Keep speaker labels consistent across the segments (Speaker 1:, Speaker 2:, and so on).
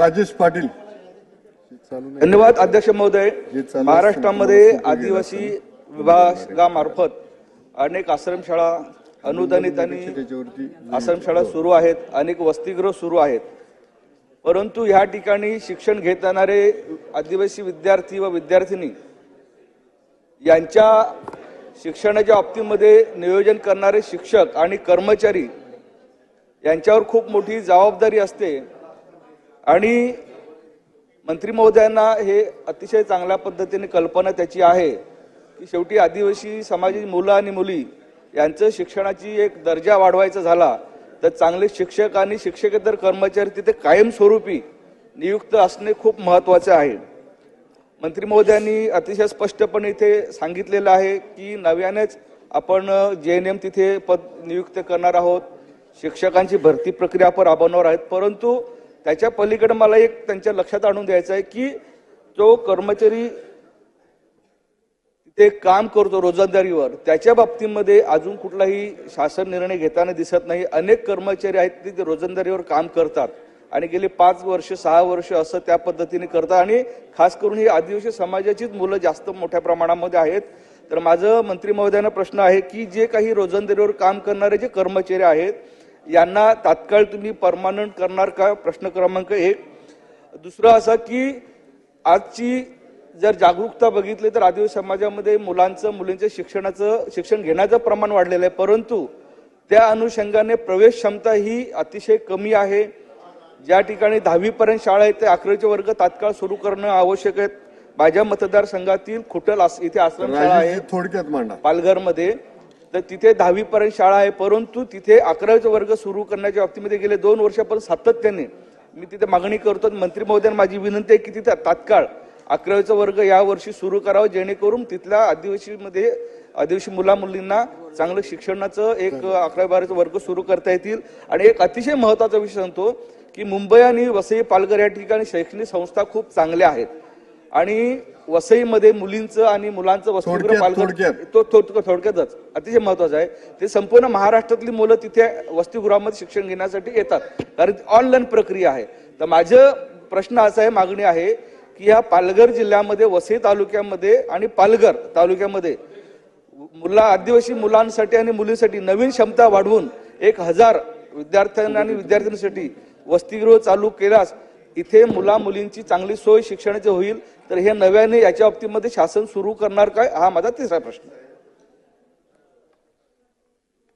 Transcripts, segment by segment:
Speaker 1: राजेश पाटील.
Speaker 2: धन्यवाद अध्यक्ष महोदय. महाराष्ट्रामध्ये
Speaker 1: असतील किंवा
Speaker 2: आदिवासी विभागामार्फत अनेक आश्रमशाळा अनुदानित आणि आश्रमशाळा सुरू आहेत अनेक वसतिगृह सुरू आहेत. परंतु ह्या ठिकाणी शिक्षण घेत येणारे आदिवासी विद्यार्थी व विद्यार्थिनी यांच्या शिक्षणाच्या बाबतीमध्ये नियोजन करणारे शिक्षक आणि कर्मचारी यांच्यावर खूप मोठी जबाबदारी असते. आणि मंत्री महोदयांना हे अतिशय चांगल्या पद्धतीने कल्पना त्याची आहे की शेवटी आदिवासी समाजाची मुलं आणि मुली यांचं शिक्षणाची एक दर्जा वाढवायचा झाला तर चांगले शिक्षक आणि शिक्षकेतर कर्मचारी तिथे कायमस्वरूपी नियुक्त असणे खूप महत्त्वाचे आहे. मंत्री महोदयांनी अतिशय स्पष्टपणे इथे सांगितलेलं आहे की नव्यानेच आपण जे एन एम तिथे पद नियुक्त करणार आहोत. शिक्षकांची भरती प्रक्रिया आपण राबवणार आहेत परंतु त्याच्या पलीकडे मला एक त्यांच्या लक्षात आणून द्यायचं आहे की जो कर्मचारी ते काम करतो रोजंदारीवर त्याच्या बाबतीमध्ये अजून कुठलाही शासन निर्णय घेताना दिसत नाही. अनेक कर्मचारी आहेत ते ते रोजंदारीवर काम करतात आणि गेले पाच वर्ष सहा वर्ष असं त्या पद्धतीने करतात. आणि खास करून ही आदिवासी समाजाचीच मुलं जास्त मोठ्या प्रमाणामध्ये आहेत. तर माझं मंत्री महोदयांना प्रश्न आहे की जे काही रोजंदारीवर काम करणारे जे कर्मचारी आहेत यांना तात्काळ तुम्ही परमानंट करणार का? प्रश्न क्रमांक एक. दुसरं असं की आजची जर जागरूकता बघितली तर आदिवासी समाजामध्ये मुलांचं मुलींचं शिक्षणाचं शिक्षण घेण्याचं प्रमाण वाढलेलं आहे. परंतु त्या अनुषंगाने प्रवेश क्षमता ही अतिशय कमी आहे. ज्या ठिकाणी दहावीपर्यंत शाळा आहेत ते अकरावीचे वर्ग तात्काळ सुरू करणं आवश्यक आहेत माझ्या मतदारसंघातील खुटल इथे आश्रमशाळा आहे.
Speaker 1: थोडक्यात मांडा.
Speaker 2: पालघरमध्ये तर तिथे दहावी पर्यंत शाळा आहे परंतु तिथे अकरावीचा वर्ग सुरू करण्याच्या बाबतीमध्ये गेले दोन वर्षापर्यंत सातत्याने मी तिथे मागणी करतो मंत्री महोदयांना माझी विनंती आहे की तिथे तात्काळ अकरावीचा वर्ग या वर्षी सुरू करावा जेणेकरून तिथल्या आदिवासीमध्ये आदिवासी मुला मुलींना चांगलं शिक्षणाचं एक अकरावी बाराचा वर्ग सुरू करता येतील. आणि एक अतिशय महत्त्वाचा विषय सांगतो की मुंबई आणि वसई पालघर या ठिकाणी शैक्षणिक संस्था खूप चांगल्या आहेत. आणि वसईमध्ये मुलींचं आणि मुलांचं वसतिगृह पालघर. तो थोडक्यातच. अतिशय महत्वाचं आहे. ते संपूर्ण महाराष्ट्रातली मुलं तिथे वसतिगृहामध्ये शिक्षण घेण्यासाठी येतात. कारण ऑनलाईन प्रक्रिया आहे. तर माझं प्रश्न असा आहे मागणी आहे की या पालघर जिल्ह्यामध्ये वसई तालुक्यामध्ये आणि पालघर तालुक्यामध्ये मुला आदिवासी मुलांसाठी आणि मुलींसाठी नवीन क्षमता वाढवून एक हजार विद्यार्थ्यांना आणि विद्यार्थ्यांसाठी वसतिगृह चालू केल्यास इथे मुला मुलींची चांगली सोय शिक्षणाची होईल तर हे नव्याने याच्या बाबतीमध्ये शासन सुरू करणार काय हा माझा तिसरा प्रश्न आहे.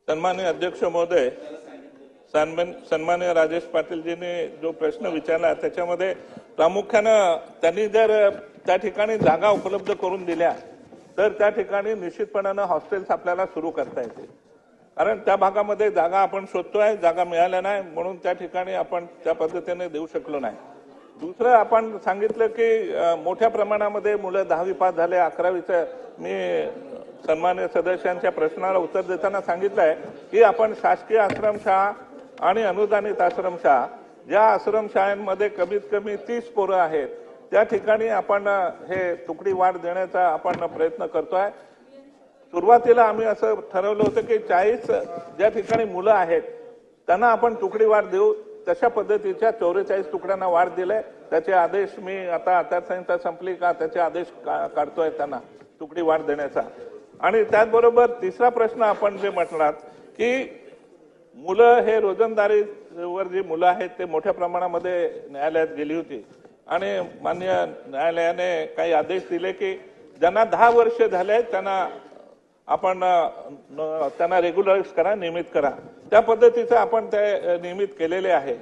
Speaker 3: सन्मान्य अध्यक्ष महोदय सन्मान सन्मान्य राजेश पाटीलजींनी जो प्रश्न विचारला त्याच्यामध्ये प्रामुख्यानं त्यांनी जर त्या ठिकाणी जागा उपलब्ध करून दिल्या तर त्या ठिकाणी निश्चितपणानं हॉस्टेल्स आपल्याला सुरू करता येतील कारण त्या भागामध्ये जागा आपण शोधतोय जागा मिळाल्या नाही म्हणून त्या ठिकाणी आपण त्या पद्धतीने देऊ शकलो नाही. दुसरं आपण सांगितलं की मोठ्या प्रमाणामध्ये मुलं दहावी पास झाले अकरावीचं मी सन्मान्य सदस्यांच्या प्रश्नाला उत्तर देताना सांगितलंय की आपण शासकीय आश्रमशाळा आणि अनुदानित आश्रमशाळा ज्या आश्रमशाळांमध्ये कमीत कमी तीस पोरं आहेत त्या ठिकाणी आपण हे तुकडी वाढ देण्याचा आपण प्रयत्न करतोय. सुरुवातीला आम्ही असं ठरवलं होतं की चाळीस ज्या ठिकाणी मुलं आहेत त्यांना आपण तुकडी वाढ देऊ. तशा पद्धतीच्या चौवेचाळीस तुकड्यांना वाढ दिलाय. त्याचे आदेश मी आता आचारसंहिता संपली का त्याचे आदेश का- काढतोय त्यांना तुकडी वाढ देण्याचा. आणि त्याचबरोबर तिसरा प्रश्न आपण जे म्हटलात की मुलं हे रोजंदारीवर जी मुलं आहेत ते मोठ्या प्रमाणामध्ये न्यायालयात गेली होती. आणि मान्य न्यायालयाने काही आदेश दिले की ज्यांना दहा वर्ष झाले त्यांना आपण त्यांना रेग्युलराईज करा नियमित करा. त्या पद्धतीचं आपण ते नियमित केलेले आहे.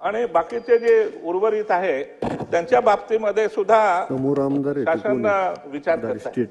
Speaker 3: आणि बाकीचे जे उर्वरित आहे त्यांच्या बाबतीमध्ये सुद्धा शासन विचार करत आहे.
Speaker 1: स्टेट.